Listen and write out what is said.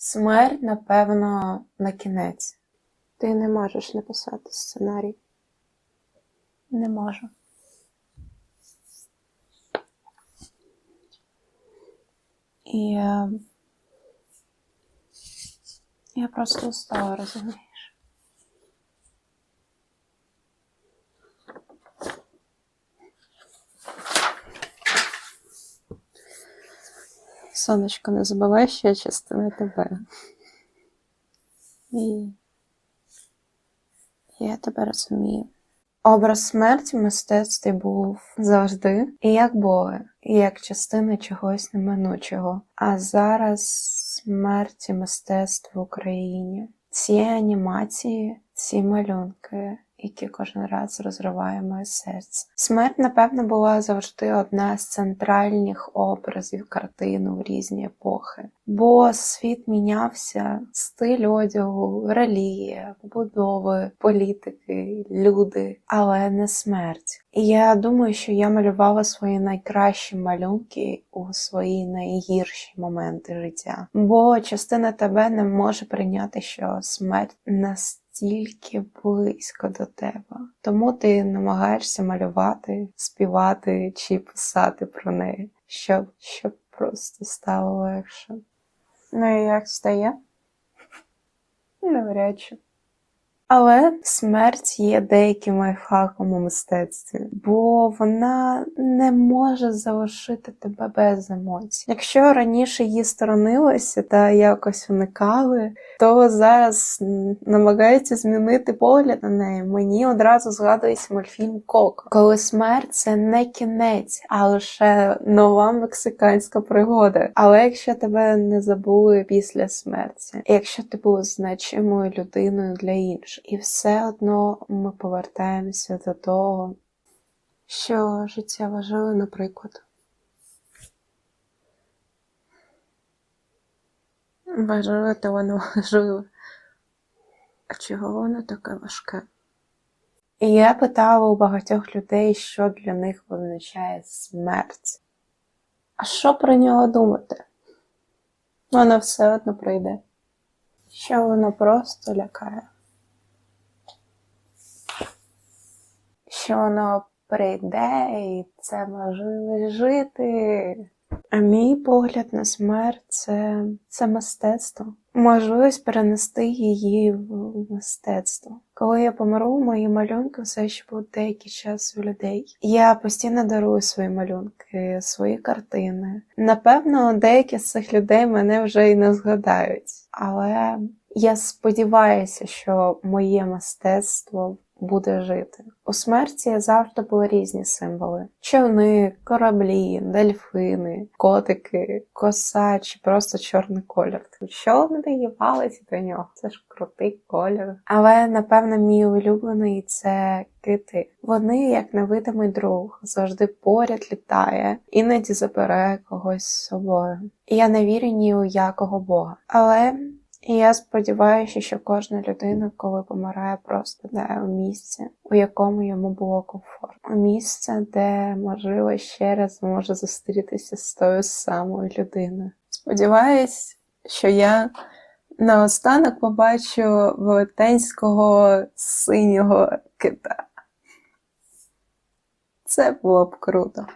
Смерть, напевно, на кінець. Ти не можеш написати сценарій. Не можу. І е, я просто устала, розумієш? Сонечко, не забувай, що я частина тебе. І я тебе розумію. Образ смерті в мистецтві був завжди і як боги, і як частина чогось неминучого. А зараз смерті мистецтва в Україні. Ці анімації, ці малюнки, які кожен раз розриває моє серце. Смерть, напевно, була завжди одна з центральних образів картини в різні епохи. Бо світ мінявся, стиль одягу, релігія, побудови, політики, люди, але не смерть. І я думаю, що я малювала свої найкращі малюнки у свої найгірші моменти життя. Бо частина тебе не може прийняти, що смерть настільки близько до тебе. Тому ти намагаєшся малювати, співати чи писати про неї, щоб, щоб просто стало легше. Ну і як стає? Навряд чи. Але смерть є деяким лайфхаком у мистецтві, бо вона не може залишити тебе без емоцій. Якщо раніше її сторонилися та якось уникали, то зараз намагаються змінити погляд на неї. Мені одразу згадується мультфільм Коко, коли смерть це не кінець, а лише нова мексиканська пригода. Але якщо тебе не забули після смерті, якщо ти був значимою людиною для інших, і все одно ми повертаємося до того, Що життя важливе, наприклад. Важливе, то воно важливе. А чого воно таке важке? І я питала у багатьох людей, що для них означає смерть. А що про нього думати? Воно все одно прийде. Що воно просто лякає. Що воно прийде, і це можливо жити. А мій погляд на смерть це, це мистецтво. Можливість перенести її в мистецтво. Коли я помру, мої малюнки все ще будуть деякий час у людей. Я постійно дарую свої малюнки, свої картини. Напевно, деякі з цих людей мене вже і не згадають. Але я сподіваюся, що моє мистецтво буде жити. У смерті завжди були різні символи: човни, кораблі, дельфини, котики, коса чи просто чорний колір. Що не доївалися до нього? Це ж крутий колір. Але напевно мій улюблений це кити. Вони, як невидимий друг, завжди поряд літає, іноді забере когось з собою. Я не вірю ні у якого бога. Але і я сподіваюся, що кожна людина, коли помирає, просто йде у місце, у якому йому було комфортно. Місце, де, можливо, ще раз зможе зустрітися з тою самою людиною. Сподіваюсь, що я наостанок побачу велетенського синього кита. Це було б круто.